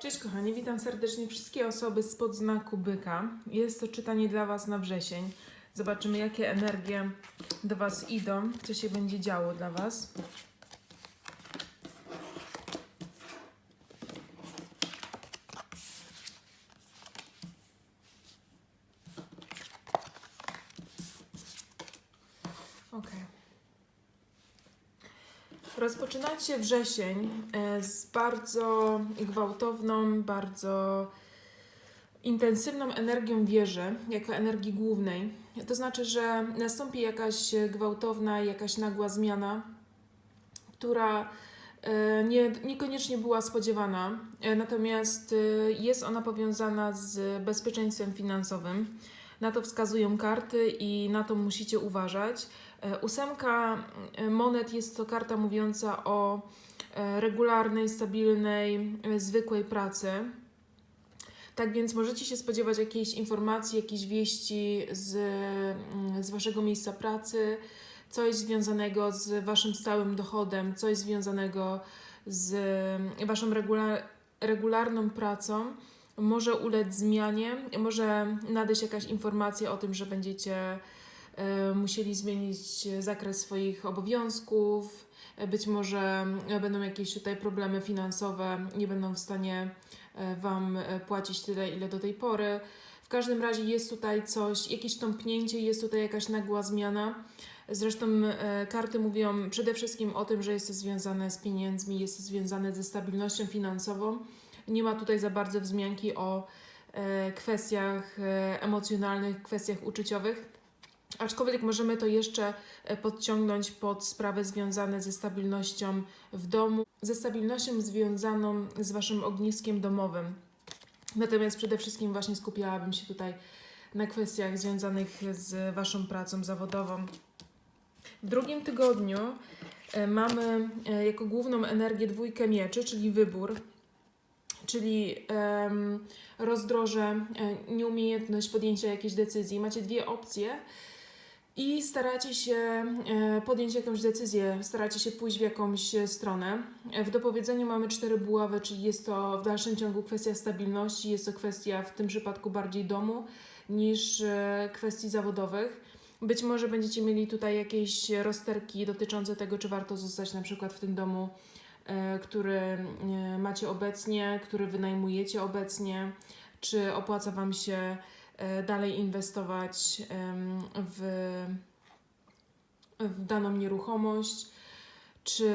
Cześć kochani, witam serdecznie wszystkie osoby spod znaku byka. Jest to czytanie dla Was na wrzesień. Zobaczymy, jakie energie do Was idą, co się będzie działo dla Was. Rozpoczynacie wrzesień e, z bardzo gwałtowną, bardzo intensywną energią wieży, jako energii głównej. To znaczy, że nastąpi jakaś gwałtowna, jakaś nagła zmiana, która e, nie, niekoniecznie była spodziewana, e, natomiast jest ona powiązana z bezpieczeństwem finansowym. Na to wskazują karty i na to musicie uważać. E, Ósemka e, monet jest to karta mówiąca o e, regularnej, stabilnej, zwykłej pracy. Tak więc możecie się spodziewać jakiejś informacji, jakiejś wieści z, mm, z waszego miejsca pracy, coś związanego z waszym stałym dochodem, coś związanego z mm, waszą regular, regularną pracą. Może ulec zmianie, może nadejść jakaś informacja o tym, że będziecie e, musieli zmienić zakres swoich obowiązków. E, Być może e, będą jakieś tutaj problemy finansowe, nie będą w stanie Wam płacić tyle, ile do tej pory. W każdym razie jest tutaj coś, jakieś tąpnięcie, jest tutaj jakaś nagła zmiana. Zresztą karty mówią przede wszystkim o tym, że jest to związane z pieniędzmi, jest to związane ze stabilnością finansową. Nie ma tutaj za bardzo wzmianki o e, kwestiach e, emocjonalnych, kwestiach uczuciowych. Aczkolwiek możemy to jeszcze e, podciągnąć pod sprawy związane ze stabilnością w domu, ze stabilnością związaną z Waszym ogniskiem domowym. Natomiast przede wszystkim właśnie skupiałabym się tutaj na kwestiach związanych z Waszą pracą zawodową. W drugim tygodniu mamy jako główną energię dwójkę mieczy, czyli wybór, czyli em, rozdroże, e, nieumiejętność podjęcia jakiejś decyzji. Macie dwie opcje i staracie się e, podjąć jakąś decyzję, staracie się pójść w jakąś e, stronę. W dopowiedzeniu mamy cztery buławy, czyli jest to w dalszym ciągu kwestia stabilności, jest to kwestia w tym przypadku bardziej domu niż kwestii zawodowych. Być może będziecie mieli tutaj jakieś rozterki dotyczące tego, czy warto zostać na przykład w tym domu, który e, macie obecnie, który wynajmujecie obecnie, czy opłaca Wam się e, dalej inwestować w, w daną nieruchomość, czy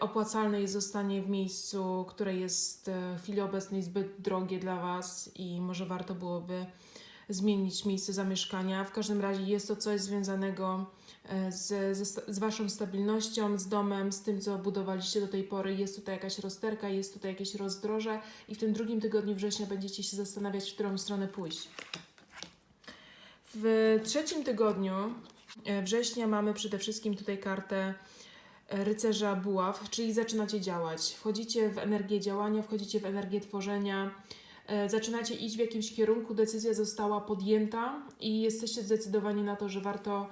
opłacalne jest zostanie w miejscu, które jest e, w chwili obecnej zbyt drogie dla Was i może warto byłoby zmienić miejsce zamieszkania. W każdym razie jest to coś związanego e, z, z, z Waszą stabilnością, z domem, z tym, co budowaliście do tej pory. Jest tutaj jakaś rozterka, jest tutaj jakieś rozdroże i w tym drugim tygodniu września będziecie się zastanawiać, w którą stronę pójść. W trzecim tygodniu e, września mamy przede wszystkim tutaj kartę e, rycerza buław, czyli zaczynacie działać. Wchodzicie w energię działania, wchodzicie w energię tworzenia, e, zaczynacie iść w jakimś kierunku, decyzja została podjęta i jesteście zdecydowani na to, że warto,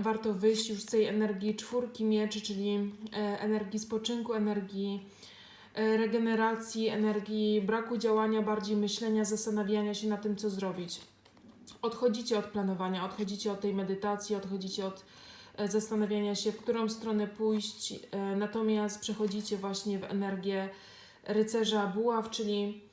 warto wyjść już z tej energii czwórki mieczy, czyli e, energii spoczynku, energii e, regeneracji, energii braku działania, bardziej myślenia, zastanawiania się na tym, co zrobić. Odchodzicie od planowania, odchodzicie od tej medytacji, odchodzicie od e, zastanawiania się, w którą stronę pójść, natomiast przechodzicie właśnie w energię rycerza buław, czyli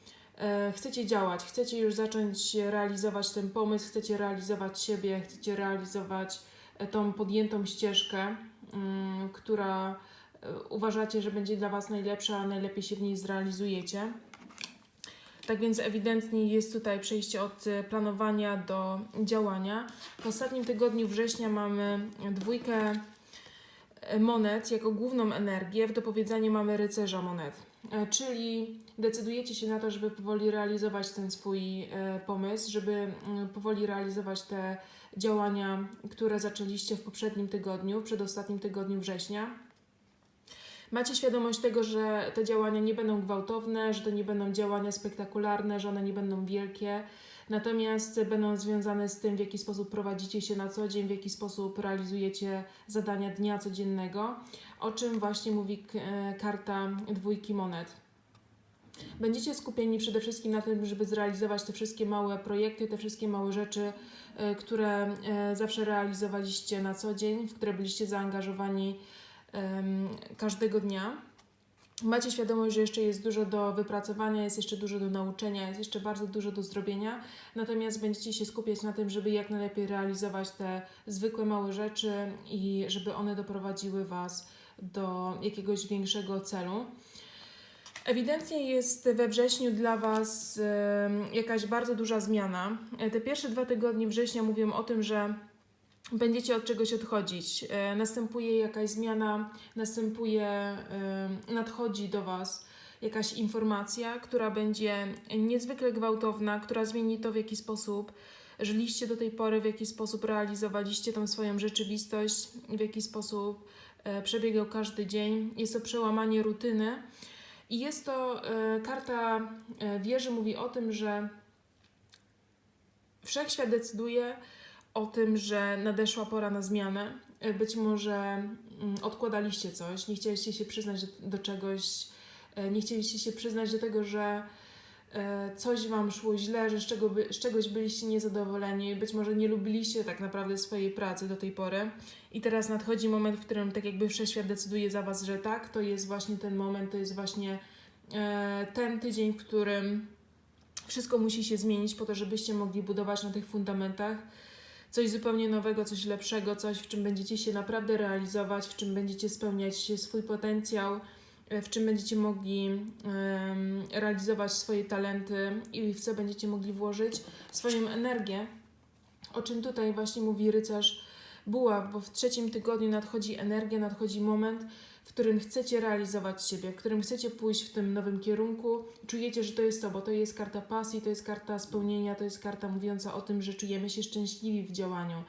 chcecie działać, chcecie już zacząć realizować ten pomysł, chcecie realizować siebie, chcecie realizować e, tą podjętą ścieżkę, mm, która e, uważacie, że będzie dla Was najlepsza, a najlepiej się w niej zrealizujecie. Tak więc ewidentnie jest tutaj przejście od e, planowania do działania. W ostatnim tygodniu września mamy dwójkę e, monet jako główną energię. W dopowiedzeniu mamy rycerza monet. E, Czyli decydujecie się na to, żeby powoli realizować ten swój e, pomysł, żeby mm, powoli realizować te działania, które zaczęliście w poprzednim tygodniu, przedostatnim tygodniu września. Macie świadomość tego, że te działania nie będą gwałtowne, że to nie będą działania spektakularne, że one nie będą wielkie, natomiast będą związane z tym, w jaki sposób prowadzicie się na co dzień, w jaki sposób realizujecie zadania dnia codziennego, o czym właśnie mówi e, karta dwójki monet. Będziecie skupieni przede wszystkim na tym, żeby zrealizować te wszystkie małe projekty, te wszystkie małe rzeczy, e, które e, zawsze realizowaliście na co dzień, w które byliście zaangażowani każdego dnia. Macie świadomość, że jeszcze jest dużo do wypracowania, jest jeszcze dużo do nauczenia, jest jeszcze bardzo dużo do zrobienia, natomiast będziecie się skupiać na tym, żeby jak najlepiej realizować te zwykłe małe rzeczy i żeby one doprowadziły Was do jakiegoś większego celu. Ewidentnie jest we wrześniu dla Was jakaś bardzo duża zmiana. E, Te pierwsze dwa tygodnie września mówią o tym, że będziecie od czegoś odchodzić. E, Następuje jakaś zmiana, następuje, em, nadchodzi do Was jakaś informacja, która będzie niezwykle gwałtowna, która zmieni to, w jaki sposób żyliście do tej pory, w jaki sposób realizowaliście tą swoją rzeczywistość, w jaki sposób e, przebiegał każdy dzień. Jest to przełamanie rutyny. I jest to e, karta e, wieży, mówi o tym, że wszechświat decyduje o tym, że nadeszła pora na zmianę. E, Być może mm, odkładaliście coś, nie chcieliście się przyznać do, czegoś, e, nie chcieliście się przyznać do tego, że e, coś Wam szło źle, że z, czego by, z czegoś byliście niezadowoleni, być może nie lubiliście tak naprawdę swojej pracy do tej pory. I teraz nadchodzi moment, w którym tak jakby wszechświat decyduje za Was, że tak, to jest właśnie ten moment, to jest właśnie ten tydzień, w którym wszystko musi się zmienić po to, żebyście mogli budować na tych fundamentach coś zupełnie nowego, coś lepszego, coś, w czym będziecie się naprawdę realizować, w czym będziecie spełniać swój potencjał, e, w czym będziecie mogli em, realizować swoje talenty i w co będziecie mogli włożyć swoją energię. O czym tutaj właśnie mówi rycerz buław, bo w trzecim tygodniu nadchodzi energia, nadchodzi moment, w którym chcecie realizować siebie, w którym chcecie pójść w tym nowym kierunku. Czujecie, że to jest to, bo to jest karta pasji, to jest karta spełnienia, to jest karta mówiąca o tym, że czujemy się szczęśliwi w działaniu.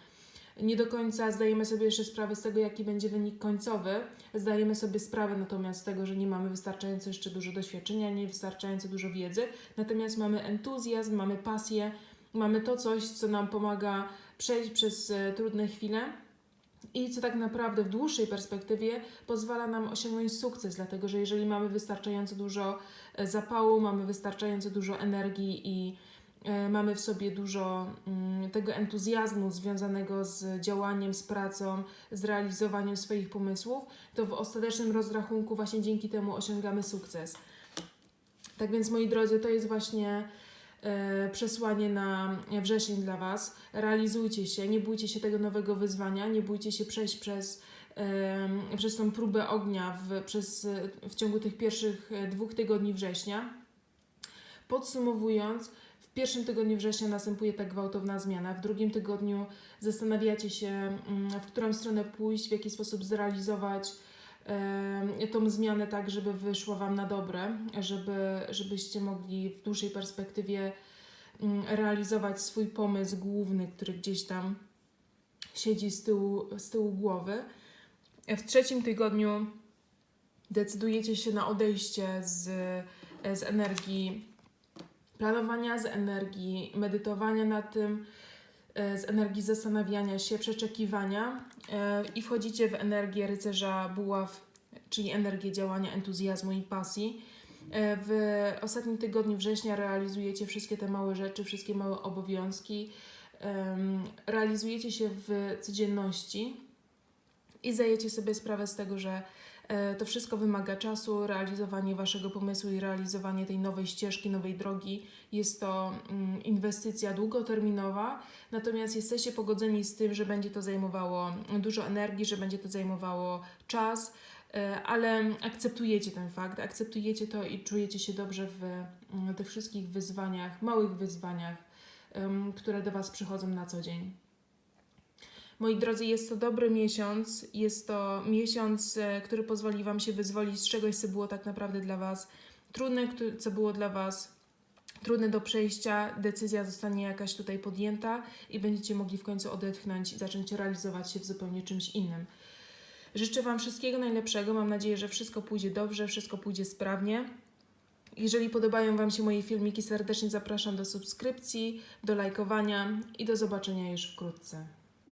Nie do końca zdajemy sobie jeszcze sprawę z tego, jaki będzie wynik końcowy. Zdajemy sobie sprawę natomiast z tego, że nie mamy wystarczająco jeszcze dużo doświadczenia, nie wystarczająco dużo wiedzy. Natomiast mamy entuzjazm, mamy pasję, mamy to coś, co nam pomaga przejść przez e, trudne chwile i co tak naprawdę w dłuższej perspektywie pozwala nam osiągnąć sukces, dlatego że jeżeli mamy wystarczająco dużo e, zapału, mamy wystarczająco dużo energii i e, mamy w sobie dużo mm, tego entuzjazmu związanego z działaniem, z pracą, z realizowaniem swoich pomysłów, to w ostatecznym rozrachunku właśnie dzięki temu osiągamy sukces. Tak więc moi drodzy, to jest właśnie przesłanie na wrzesień dla Was. Realizujcie się, nie bójcie się tego nowego wyzwania, nie bójcie się przejść przez, em, przez tą próbę ognia w, przez, e, w ciągu tych pierwszych e, dwóch tygodni września. Podsumowując, w pierwszym tygodniu września następuje ta gwałtowna zmiana, w drugim tygodniu zastanawiacie się, mm, w którą stronę pójść, w jaki sposób zrealizować tą zmianę tak, żeby wyszła Wam na dobre, żeby, żebyście mogli w dłuższej perspektywie mm, realizować swój pomysł główny, który gdzieś tam siedzi z tyłu, z tyłu głowy. W trzecim tygodniu decydujecie się na odejście z, z energii planowania, z energii medytowania nad tym, z energii zastanawiania się, przeczekiwania e, i wchodzicie w energię rycerza buław, czyli energię działania, entuzjazmu i pasji. E, W ostatnim tygodniu września realizujecie wszystkie te małe rzeczy, wszystkie małe obowiązki, realizujecie się w codzienności i zdajecie sobie sprawę z tego, że e, to wszystko wymaga czasu, realizowanie waszego pomysłu i realizowanie tej nowej ścieżki, nowej drogi. Jest to mm, inwestycja długoterminowa, natomiast jesteście pogodzeni z tym, że będzie to zajmowało dużo energii, że będzie to zajmowało czas, e, ale akceptujecie ten fakt, akceptujecie to i czujecie się dobrze w mm, tych wszystkich wyzwaniach, małych wyzwaniach, które do Was przychodzą na co dzień. Moi drodzy, jest to dobry miesiąc. Jest to miesiąc, e, który pozwoli Wam się wyzwolić z czegoś, co było tak naprawdę dla Was trudne, co było dla Was trudne do przejścia. Decyzja zostanie jakaś tutaj podjęta i będziecie mogli w końcu odetchnąć i zacząć realizować się w zupełnie czymś innym. Życzę Wam wszystkiego najlepszego. Mam nadzieję, że wszystko pójdzie dobrze, wszystko pójdzie sprawnie. Jeżeli podobają Wam się moje filmiki, serdecznie zapraszam do subskrypcji, do lajkowania i do zobaczenia już wkrótce.